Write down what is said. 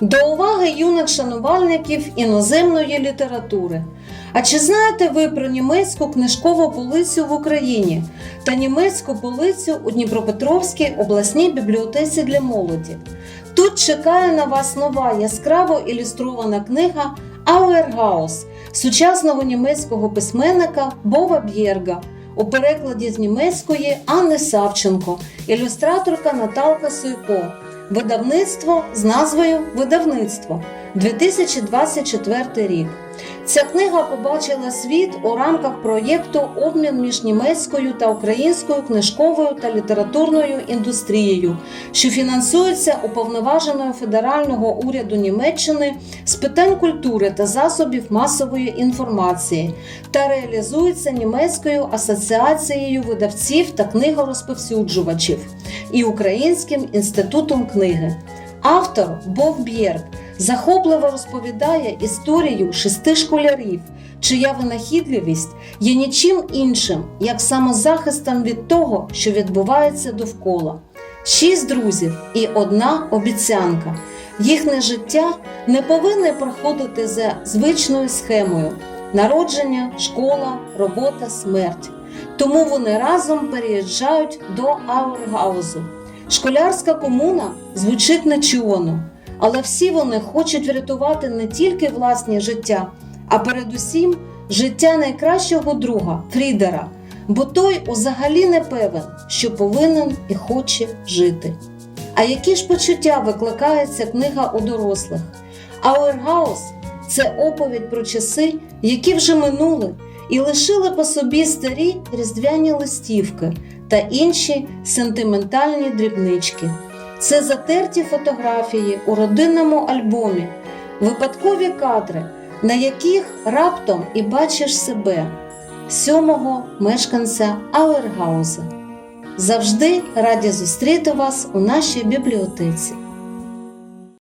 До уваги юних шанувальників іноземної літератури. А чи знаєте ви про німецьку книжкову полицю в Україні та німецьку полицю у Дніпропетровській обласній бібліотеці для молоді? Тут чекає на вас нова яскраво ілюстрована книга Ауергаус сучасного німецького письменника Бова Б'єрга у перекладі з німецької Анни Савченко, ілюстраторка Наталка Суйко. Видавництво з назвою Видавництво 2024 рік. Ця книга побачила світ у рамках проєкту Обмін між німецькою та українською книжковою та літературною індустрією, що фінансується уповноваженою федерального уряду Німеччини з питань культури та засобів масової інформації та реалізується німецькою асоціацією видавців та книгорозповсюджувачів і Українським інститутом книги. Автор Бов Б'єрк захопливо розповідає історію шести школярів, чия винахідливість є нічим іншим, як самозахистом від того, що відбувається довкола. Шість друзів і одна обіцянка. Їхнє життя не повинне проходити за звичною схемою: народження, школа, робота, смерть. Тому вони разом переїжджають до Аургаузу. Школярська комуна звучить нечувано, але всі вони хочуть врятувати не тільки власне життя, а передусім життя найкращого друга Фрідера, бо той взагалі не певен, що повинен і хоче жити. А які ж почуття викликає ця книга у дорослих? Ауергаус це оповідь про часи, які вже минули, і лишили по собі старі різдвяні листівки та інші сентиментальні дрібнички. Це затерті фотографії у родинному альбомі, випадкові кадри, на яких раптом і бачиш себе, сьомого мешканця Ауергауза. Завжди раді зустріти вас у нашій бібліотеці.